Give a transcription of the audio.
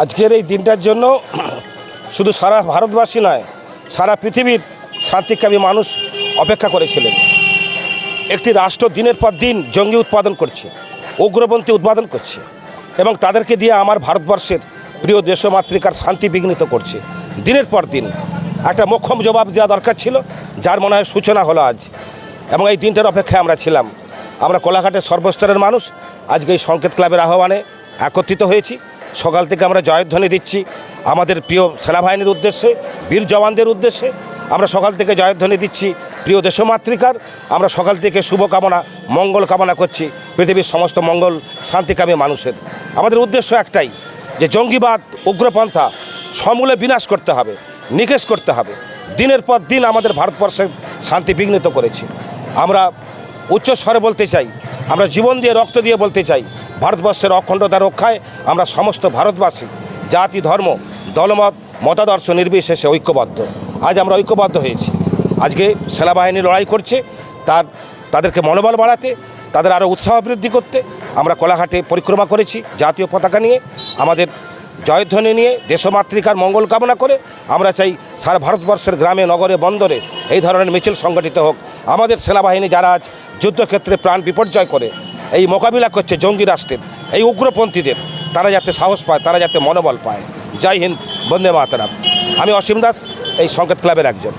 আজকের এই দিনটার জন্য শুধু সারা ভারতবাসী নয়, সারা পৃথিবীর শান্তিকামী মানুষ অপেক্ষা করেছিলেন। একটি রাষ্ট্র দিনের পর দিন জঙ্গি উৎপাদন করছে, উগ্রপন্থী উৎপাদন করছে এবং তাদেরকে দিয়ে আমার ভারতবর্ষের প্রিয় দেশমাতৃকার শান্তি বিঘ্নিত করছে। দিনের পর দিন একটা মোক্ষম জবাব দেওয়া দরকার ছিল, যার মনে হয় সূচনা হলো আজ এবং এই দিনটার অপেক্ষায় আমরা ছিলাম। আমরা কোলাঘাটের সর্বস্তরের মানুষ। আজকে এই সংকেত ক্লাবের আহ্বানে একত্রিত হয়েছি। সকাল থেকে আমরা জয়ধ্বনি দিচ্ছি আমাদের প্রিয় সেনাবাহিনীর উদ্দেশ্যে, বীর জওয়ানদের উদ্দেশ্যে। আমরা সকাল থেকে জয়ধ্বনি দিচ্ছি প্রিয় দেশমাতৃকার। আমরা সকাল থেকে শুভকামনা, মঙ্গল কামনা করছি পৃথিবীর সমস্ত মঙ্গল শান্তিকামী মানুষের। আমাদের উদ্দেশ্য একটাই যে জঙ্গিবাদ, উগ্রপন্থা সমূলে বিনাশ করতে হবে, নিকেশ করতে হবে। দিনের পর দিন আমাদের ভারতবর্ষের শান্তি বিঘ্নিত করেছে। আমরা উচ্চ স্বরে বলতে চাই। আমরা জীবন দিয়ে রক্ত দিয়ে বলতে চাই, ভারতবর্ষের অখণ্ডতা রক্ষায় আমরা সমস্ত ভারতবাসী, জাতি, ধর্ম, দলমত, মতাদর্শ নির্বিশেষে ঐক্যবদ্ধ। আজ আমরা ঐক্যবদ্ধ হয়েছি। আজকে সেনাবাহিনী লড়াই করছে, তার, তাদেরকে মনোবল বাড়াতে, তাদের আরও উৎসাহ বৃদ্ধি করতে, আমরা কোলাঘাটে পরিক্রমা করেছি জাতীয় পতাকা নিয়ে, আমাদের জয়ধ্বনি নিয়ে, দেশমাতৃকার মঙ্গল কামনা করে, আমরা চাই সারা ভারতবর্ষের গ্রামে, নগরে, বন্দরে এই ধরনের মিছিল সংগঠিত হোক। আমাদের সেনাবাহিনী যারা আজ যুদ্ধক্ষেত্রে প্রাণ বিপর্যয় করে, এই মোকাবিলা করছে জঙ্গি রাষ্ট্রের, এই উগ্রপন্থীদের, তারা যাতে সাহস পায়, তারা যাতে মনোবল পায়। জয় হিন্দ, বন্দে মাতারাম। আমি অসীম দাস, এই সংকেত ক্লাবের একজন।